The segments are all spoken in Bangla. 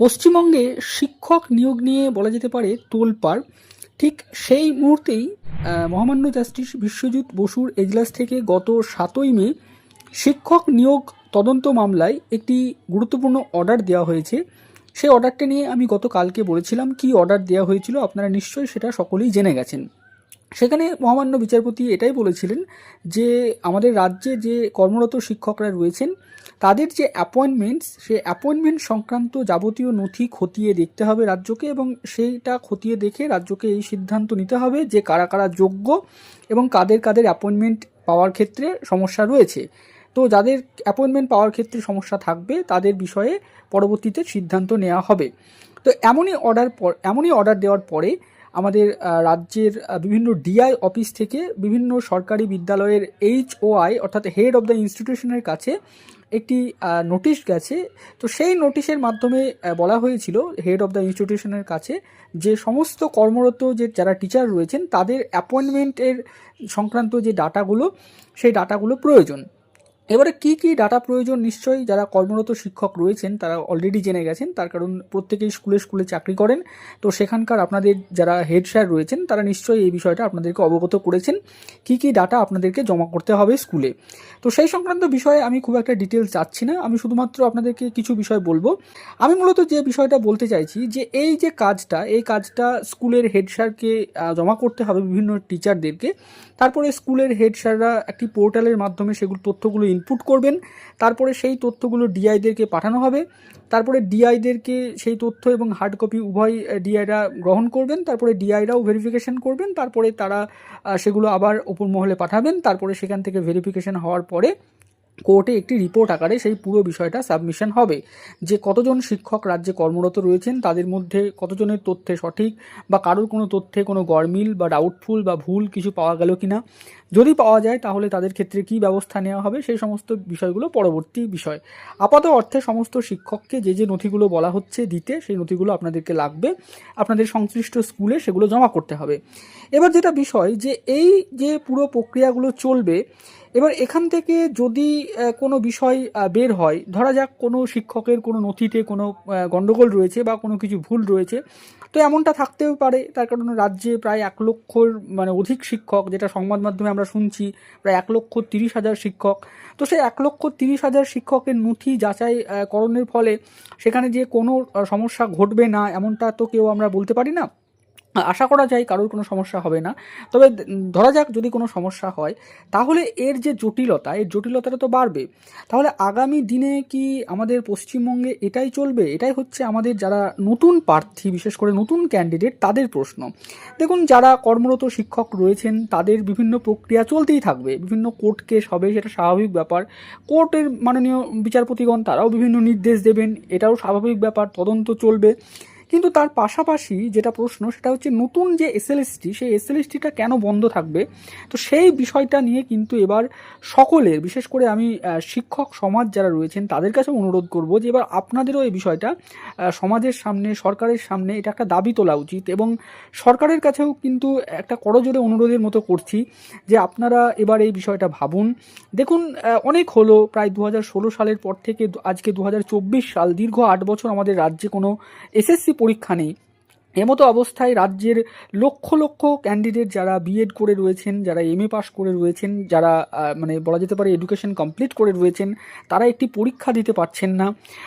পশ্চিমবঙ্গে শিক্ষক নিয়োগ নিয়ে বলা যেতে পারে তোলপাড় ঠিক সেই মুহূর্তেই মহামান্য জাস্টিস বিশ্বজিৎ বসুর এজলাস থেকে গত সাতই মে শিক্ষক নিয়োগ তদন্ত মামলায় একটি গুরুত্বপূর্ণ অর্ডার দেওয়া হয়েছে। সেই অর্ডারটা নিয়ে আমি গতকালকে বলেছিলাম, কি অর্ডার দেওয়া হয়েছিল আপনারা নিশ্চয়ই সেটা সকলেই জেনে গেছেন। সেখানে মহামান্য বিচারপতি এটাই বলেছিলেন যে আমাদের রাজ্যে যে কর্মরত শিক্ষকরা রয়েছেন, তাদের যে অ্যাপয়েন্টমেন্টস সে অ্যাপয়েন্টমেন্ট সংক্রান্ত যাবতীয় নথি খতিয়ে দেখতে হবে রাজ্যকে এবং সেইটা খতিয়ে দেখে রাজ্যকে এই সিদ্ধান্ত নিতে হবে যে কারা কারা যোগ্য এবং কাদের কাদের অ্যাপয়েন্টমেন্ট পাওয়ার ক্ষেত্রে সমস্যা রয়েছে। তো যাদের অ্যাপয়েন্টমেন্ট পাওয়ার ক্ষেত্রে সমস্যা থাকবে, তাদের বিষয়ে পরবর্তীতে সিদ্ধান্ত নেওয়া হবে। তো এমনই অর্ডার পর, এমনই অর্ডার দেওয়ার পরে আমাদের রাজ্যের বিভিন্ন ডিআই অফিস থেকে বিভিন্ন সরকারি বিদ্যালয়ের এইচ এইচওআই অর্থাৎ হেড অফ দ্য ইনস্টিটিউশনের কাছে একটি নোটিশ গেছে। তো সেই নোটিশের মাধ্যমে বলা হয়েছিল হেড অফ দ্য ইনস্টিটিউশনের কাছে যে সমস্ত কর্মরত যে, যারা টিচার রয়েছেন, তাদের অ্যাপয়েন্টমেন্টের সংক্রান্ত যে ডাটাগুলো সেই ডাটাগুলো প্রয়োজন। এবারে কি কি ডাটা প্রয়োজন নিশ্চয়ই যারা কর্মরত শিক্ষক রয়েছেন, তারা অলরেডি জেনে গেছেন, তার কারণ প্রত্যেকেই স্কুলে স্কুলে চাকরি করেন। তো সেখানকার আপনাদের যারা হেড স্যার রয়েছেন, তারা নিশ্চয়ই এই বিষয়টা আপনাদেরকে অবগত করেছেন, কি কি ডাটা আপনাদেরকে জমা করতে হবে স্কুলে। তো সেই সংক্রান্ত বিষয়ে আমি খুব একটা ডিটেলস চাচ্ছি না, আমি শুধুমাত্র আপনাদেরকে কিছু বিষয় বলব। আমি মূলত যে বিষয়টা বলতে চাইছি, যে এই যে কাজটা, এই কাজটা স্কুলের হেড স্যারকে জমা করতে হবে বিভিন্ন টিচারদেরকে তারপরে স্কুলের হেড স্যাররা একটি পোর্টালের মাধ্যমে সেগুলো তথ্যগুলো ইনপুট করবেন। তারপরে সেই তথ্যগুলো ডিআইদেরকে পাঠানো হবে। তারপরে ডিআইদেরকে সেই তথ্য এবং হার্ড কপি উভয় ডিআইরা গ্রহণ করবেন। তারপরে ডিআইরাও ভেরিফিকেশন করবেন। তারপরে তারা সেগুলো আবার উপর মহলে পাঠাবেন। তারপরে সেখান থেকে ভেরিফিকেশান হওয়ার পরে কোর্টে একটি রিপোর্ট আকারে সেই পুরো বিষয়টা সাবমিশন হবে। যে কতজন শিক্ষক রাজ্যে কর্মরত রয়েছেন, তাদের মধ্যে কতজনের তথ্যে সঠিক বা কারোর কোনো তথ্যে কোনো গরমিল বা ডাউটফুল বা ভুল কিছু পাওয়া গেল কিনা? যদি পাওয়া যায়, তাহলে তাদের ক্ষেত্রে কী ব্যবস্থা নেওয়া হবে, সেই সমস্ত বিষয়গুলো পরবর্তী বিষয়। আপাত অর্থে সমস্ত শিক্ষককে যে যে নথিগুলো বলা হচ্ছে দিতে, সেই নথিগুলো আপনাদেরকে লাগবে। আপনাদের সংশ্লিষ্ট স্কুলে সেগুলো জমা করতে হবে। এবার যেটা বিষয় যে এই যে পুরো প্রক্রিয়াগুলো চলবে এবার এখান থেকে যদি কোনো বিষয় বের হয়, ধরা যাক কোনো শিক্ষকের কোনো নথিতে কোনো গণ্ডগোল রয়েছে বা কোনো কিছু ভুল রয়েছে, তো এমনটা থাকতেও পারে। তার কারণ রাজ্যে প্রায় এক লক্ষর মানে অধিক শিক্ষক, যেটা সংবাদ মাধ্যমে আমরা শুনছি, প্রায় এক লক্ষ তিরিশ হাজার শিক্ষক। তো সেই এক লক্ষ তিরিশ হাজার শিক্ষকের নথি যাচাই করণের ফলে সেখানে যে কোনো সমস্যা ঘটবে না, এমনটা তো কেউ আমরা বলতে পারি না। আশা করা যায় কারোর কোনো সমস্যা হবে না। তবে ধরা যাক যদি কোনো সমস্যা হয়, তাহলে এর যে জটিলতা, এর জটিলতাটা তো বাড়বে। তাহলে আগামী দিনে কি আমাদের পশ্চিমবঙ্গে এটাই চলবে? এটাই হচ্ছে আমাদের যারা নতুন প্রার্থী, বিশেষ করে নতুন ক্যান্ডিডেট তাদের প্রশ্ন। দেখুন, যারা কর্মরত শিক্ষক রয়েছেন, তাদের বিভিন্ন প্রক্রিয়া চলতেই থাকবে। বিভিন্ন কোর্ট কেস হবে, সেটা স্বাভাবিক ব্যাপার। কোর্টের মাননীয় বিচারপতিগণ, তারাও বিভিন্ন নির্দেশ দেবেন, এটাও স্বাভাবিক ব্যাপার, তদন্ত চলবে। কিন্তু তার পাশাপাশি যেটা প্রশ্ন, সেটা হচ্ছে নতুন যে এসএলএসটি সেই এসএলএসটিটা কেন বন্ধ থাকবে? তো সেই বিষয়টা নিয়ে কিন্তু এবার সকলের বিশেষ করে আমি শিক্ষক সমাজ যারা রয়েছেন, তাদের কাছে অনুরোধ করব যে এবার আপনাদেরও এই বিষয়টা সমাজের সামনে, সরকারের সামনে এটা একটা দাবি তোলা উচিত এবং সরকারের কাছেও কিন্তু একটা করজোরে অনুরোধের মতো করছি যে আপনারা এবার এই বিষয়টা ভাবুন। দেখুন অনেক হলো, প্রায় দু হাজার ষোলো সালের পর থেকে আজকে দু হাজার চব্বিশ সাল, দীর্ঘ আট বছর আমাদের রাজ্যে কোনো এসএসসি পরীক্ষা নেই। এমতো অবস্থায় রাজ্যের লক্ষ লক্ষ ক্যান্ডিডেট যারা বিএড করে রয়েছেন, যারা এম এ পাস করে রয়েছেন, যারা মানে বলা যেতে পারে এডুকেশন কমপ্লিট করে রয়েছেন, তারা একটি পরীক্ষা দিতে পারছেন না।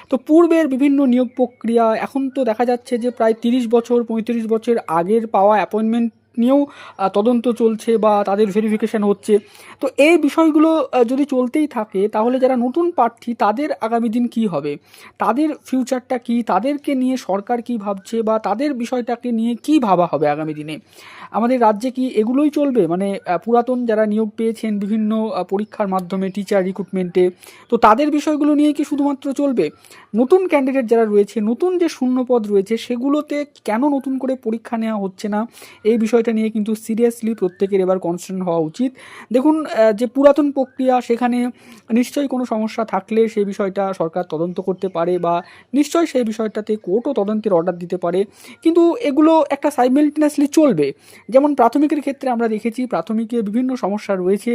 তো পূর্বের বিভিন্ন নিয়োগ প্রক্রিয়া, এখন তো দেখা যাচ্ছে যে প্রায় তিরিশ বছর, পঁয়ত্রিশ বছর আগের পাওয়া অ্যাপয়েন্টমেন্ট নিয়েও তদন্ত চলছে বা তাদের ভেরিফিকেশান হচ্ছে। তো এই বিষয়গুলো যদি চলতেই থাকে, তাহলে যারা নতুন প্রার্থী, তাদের আগামী দিন কি হবে? তাদের ফিউচারটা কি? তাদেরকে নিয়ে সরকার কি ভাবছে বা তাদের বিষয়টাকে নিয়ে কি ভাবা হবে আগামী দিনে? আমাদের রাজ্যে কি এগুলোই চলবে? মানে পুরাতন যারা নিয়োগ পেয়েছেন, বিভিন্ন পরীক্ষার মাধ্যমে টিচার রিক্রুটমেন্টে তো তাদের বিষয়গুলো নিয়ে কি শুধুমাত্র চলবে? নতুন ক্যান্ডিডেট যারা রয়েছে, নতুন যে শূন্যপদ রয়েছে, সেগুলোতে কেন নতুন করে পরীক্ষা নেওয়া হচ্ছে না? এই বিষয়টা নিয়ে কিন্তু সিরিয়াসলি প্রত্যেকের এবার কনসার্ন হওয়া উচিত। দেখুন যে পুরাতন প্রক্রিয়া, সেখানে নিশ্চয়ই কোনো সমস্যা থাকলে সেই বিষয়টা সরকার তদন্ত করতে পারে বা নিশ্চয়ই সেই বিষয়টাতে কোর্টও তদন্তের অর্ডার দিতে পারে। কিন্তু এগুলো একটা সাইমেলটেনাসলি চলবে। যেমন প্রাথমিকের ক্ষেত্রে আমরা দেখেছি, প্রাথমিকে বিভিন্ন সমস্যা রয়েছে।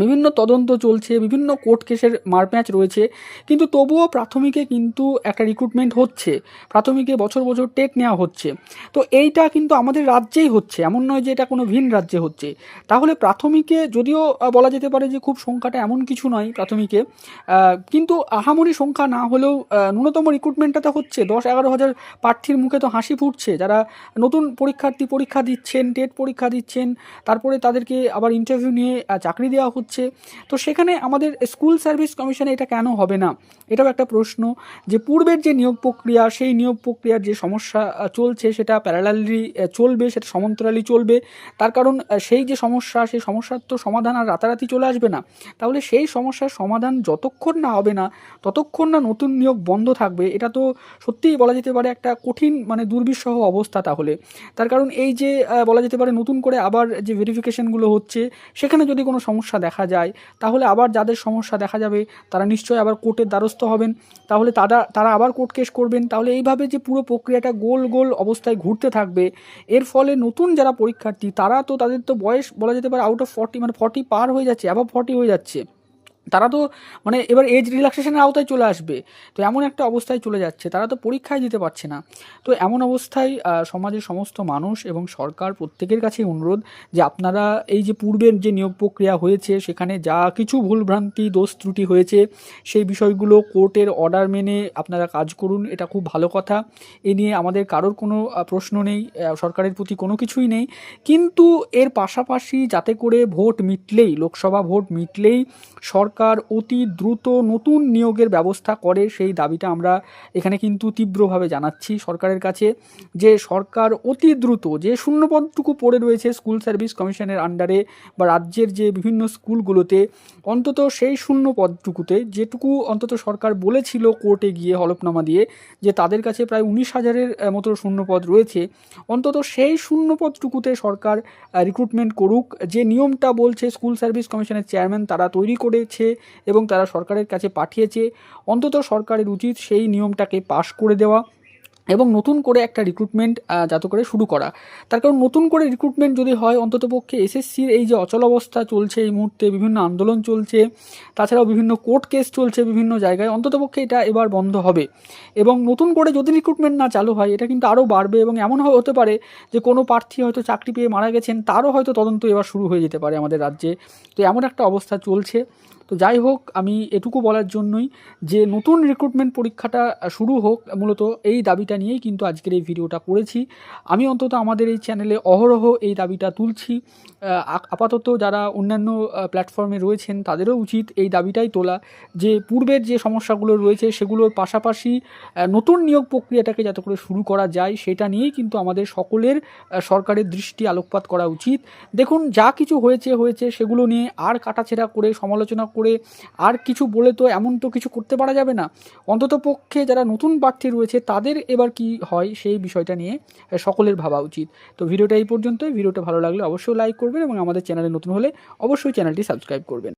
বিভিন্ন তদন্ত চলছে, বিভিন্ন কোর্ট কেসের মারপ্যাঁচ রয়েছে, কিন্তু তবুও প্রাথমিকে কিন্তু একটা রিক্রুটমেন্ট হচ্ছে, প্রাথমিকে বছর বছর টেট নেওয়া হচ্ছে। তো এইটা কিন্তু আমাদের রাজ্যেই হচ্ছে, এমন নয় যে এটা কোনো ভিন রাজ্যে হচ্ছে। তাহলে প্রাথমিকে যদিও বলা যেতে পারে যে খুব সংখ্যাটা এমন কিছু নয় প্রাথমিকে কিন্তু আহামরি সংখ্যা না হলেও ন্যূনতম রিক্রুটমেন্টটা তো হচ্ছে। দশ, এগারো হাজার প্রার্থীর মুখে তো হাসি ফুটছে। যারা নতুন পরীক্ষার্থী পরীক্ষা দিচ্ছেন টেট পরীক্ষা দিচ্ছেন, তারপরে তাদেরকে আবার ইন্টারভিউ নিয়ে চাকরি দেওয়া হচ্ছে তো সেখানে আমাদের স্কুল সার্ভিস কমিশনে এটা কেন হবে না? এটাও একটা প্রশ্ন যে পূর্বের যে নিয়োগ প্রক্রিয়া, সেই নিয়োগ প্রক্রিয়ার যে সমস্যা চলছে সেটা প্যারালালি চলবে, সেটা সমান্তরালি চলবে। তার কারণ সেই যে সমস্যা, সেই সমস্যার তো সমাধান আর রাতারাতি চলে আসবে না। তাহলে সেই সমস্যার সমাধান যতক্ষণ না হবে না, ততক্ষণ না নতুন নিয়োগ বন্ধ থাকবে, এটা তো সত্যিই বলা যেতে পারে একটা কঠিন মানে দুর্বিষহ অবস্থা তাহলে। তার কারণ এই যে বলা যেতে পারে নতুন করে আবার যে ভেরিফিকেশনগুলো হচ্ছে, সেখানে যদি কোনো সমস্যা দেখা যায়, তাহলে আবার যাদের সমস্যা দেখা যাবে, তারা নিশ্চয়ই আবার কোর্টের দ্বারস্থ হবেন। তাহলে তারা তারা আবার কোর্ট কেস করবেন। তাহলে এইভাবে যে পুরো প্রক্রিয়াটা গোল গোল অবস্থায় ঘুরতে থাকবে, এর ফলে নতুন যারা পরীক্ষার্থী, তারা তো তাদের তো বয়স বলা যেতে পারে আউট অফ ফর্টি মানে ফর্টি পার হয়ে যাচ্ছে অ্যাভাব ফর্টি হয়ে যাচ্ছে। তারা তো মানে এবার এজ রিল্যাক্সেশনের আওতায় চলে আসবে। তো এমন একটা অবস্থায় চলে যাচ্ছে, তারা তো পরীক্ষায় দিতে পারছে না। তো এমন অবস্থায় সমাজের সমস্ত মানুষ এবং সরকার প্রত্যেকের কাছেই অনুরোধ যে আপনারা এই যে পূর্বের যে নিয়োগ প্রক্রিয়া হয়েছে, সেখানে যা কিছু ভুলভ্রান্তি, দোষ ত্রুটি হয়েছে, সেই বিষয়গুলো কোর্টের অর্ডার মেনে আপনারা কাজ করুন, এটা খুব ভালো কথা। এ নিয়ে আমাদের কারোর কোনো প্রশ্ন নেই সরকারের প্রতি কোনো কিছুই নেই। কিন্তু এর পাশাপাশি যাতে করে ভোট মিটলেই, লোকসভা ভোট মিটলেই সরকার অতি দ্রুত নতুন নিয়োগের ব্যবস্থা করে, সেই দাবিটা আমরা এখানে কিন্তু তীব্রভাবে জানাচ্ছি সরকারের কাছে যে সরকার অতি দ্রুত যে শূন্যপদটুকু পড়ে রয়েছে স্কুল সার্ভিস কমিশনের আন্ডারে বা রাজ্যের যে বিভিন্ন স্কুলগুলোতে, অন্তত সেই শূন্য পদটুকুতে যেটুকু অন্তত সরকার বলেছিল কোর্টে গিয়ে হলফনামা দিয়ে যে তাদের কাছে প্রায় উনিশ হাজারের মতো শূন্যপদ রয়েছে, অন্তত সেই শূন্যপদটুকুতে সরকার রিক্রুটমেন্ট করুক। যে নিয়মটা বলছে স্কুল সার্ভিস কমিশনের চেয়ারম্যান তারা তৈরি করেছে এবং তারা সরকারের কাছে পাঠিয়েছে। অন্তত সরকারের উচিত সেই নিয়মটাকে পাশ করে দেওয়া। এবং নতুন করে একটা রিক্রুটমেন্ট যাতে করে শুরু করা। তার কারণ নতুন করে রিক্রুটমেন্ট যদি হয়, অন্ততপক্ষে এসএসসির এই যে অচল অবস্থা চলছে এই মুহূর্তে, বিভিন্ন আন্দোলন চলছে, তাছাড়াও বিভিন্ন কোর্ট কেস চলছে বিভিন্ন জায়গায়, অন্ততপক্ষে এটা এবার বন্ধ হবে। এবং নতুন করে যদি রিক্রুটমেন্ট না চালু হয়, এটা কিন্তু আরও বাড়বে এবং এমন হতে পারে যে কোনো প্রার্থী হয়তো চাকরি পেয়ে মারা গেছেন, তারও হয়তো তদন্ত এবার শুরু হয়ে যেতে পারে আমাদের রাজ্যে। তো এমন একটা অবস্থা চলছে। তো যাই হোক, আমি এটুকু বলার জন্যই যে নতুন রিক্রুটমেন্ট পরীক্ষাটা শুরু হোক, মূলত এই দাবিটা নিয়েই কিন্তু আজকের এই ভিডিওটা করেছি। আমি অন্তত আমাদের এই চ্যানেলে অহরহ এই দাবিটা তুলছি। আপাতত যারা অন্যান্য প্ল্যাটফর্মে রয়েছেন তাদেরও উচিত এই দাবিটাই তোলা যে পূর্বের যে সমস্যাগুলো রয়েছে সেগুলোর পাশাপাশি নতুন নিয়োগ প্রক্রিয়াটাকে যাতে করে শুরু করা যায় সেটা নিয়েই কিন্তু আমাদের সকলের সরকারের দৃষ্টি আলোকপাত করা উচিত। দেখুন, যা কিছু হয়েছে হয়েছে সেগুলো নিয়ে আর কাটাছেড়া করে, সমালোচনা করে আর কিছু বলে তো এমন তো কিছু করতে পারা যাবে না। অন্তত পক্ষে যারা নতুন প্রার্থী রয়েছে তাদের এবার কি হয় সেই বিষয়টা নিয়ে সকলের ভাবা উচিত। তো ভিডিওটা এই পর্যন্তই। ভিডিওটা ভালো লাগলে অবশ্যই লাইক করবেন এবং আমাদের চ্যানেলে নতুন হলে অবশ্যই চ্যানেলটি সাবস্ক্রাইব করবেন।